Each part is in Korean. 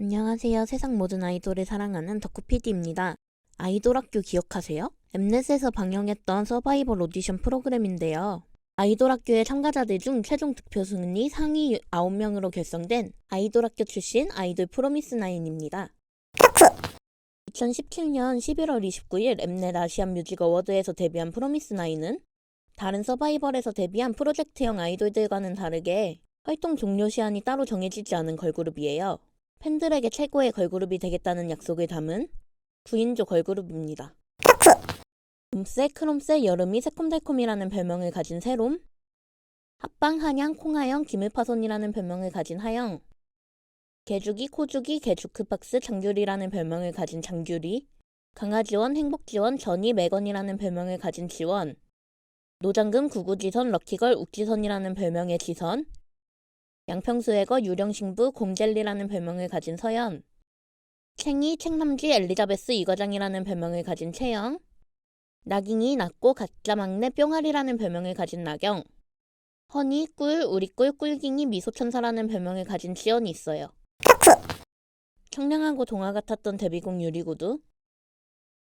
안녕하세요. 세상 모든 아이돌을 사랑하는 덕후PD입니다. 아이돌 학교 기억하세요? 엠넷에서 방영했던 서바이벌 오디션 프로그램인데요. 아이돌 학교의 참가자들 중 최종 득표 순위 상위 9명으로 결성된 아이돌 학교 출신 아이돌 프로미스나인입니다. 2017년 11월 29일 엠넷 아시안 뮤직 어워드에서 데뷔한 프로미스나인은 다른 서바이벌에서 데뷔한 프로젝트형 아이돌들과는 다르게 활동 종료 시한이 따로 정해지지 않은 걸그룹이에요. 팬들에게 최고의 걸그룹이 되겠다는 약속을 담은 9인조 걸그룹입니다. 봄새, 크롬새, 여름이 새콤달콤이라는 별명을 가진 새롬, 합방, 한양, 콩하영, 기물파손이라는 별명을 가진 하영, 개주기, 코주기, 개주크박스, 장규리라는 별명을 가진 장규리, 강아지원, 행복지원, 전이, 매건이라는 별명을 가진 지원, 노장금, 구구지선, 럭키걸, 욱지선이라는 별명의 지선, 양평수애거, 유령신부, 곰젤리라는 별명을 가진 서연, 챙이, 챙남쥐, 엘리자베스 이과장이라는 별명을 가진 채영, 나깅이, 낙고, 가짜 막내, 뿅아리라는 별명을 가진 나경, 허니, 꿀, 우리 꿀, 꿀깅이, 미소천사라는 별명을 가진 지연이 있어요. 청량하고 동화 같았던 데뷔곡 유리구두,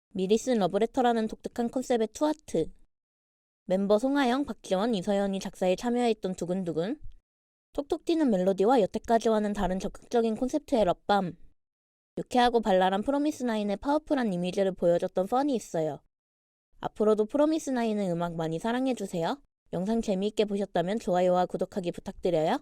미리 쓴 러브레터라는 독특한 컨셉의 투아트, 멤버 송하영, 박지원, 이서연이 작사에 참여했던 두근두근, 톡톡 튀는 멜로디와 여태까지와는 다른 적극적인 콘셉트의 럽밤, 유쾌하고 발랄한 프로미스나인의 파워풀한 이미지를 보여줬던 펀이 있어요. 앞으로도 프로미스나인의 음악 많이 사랑해주세요. 영상 재미있게 보셨다면 좋아요와 구독하기 부탁드려요.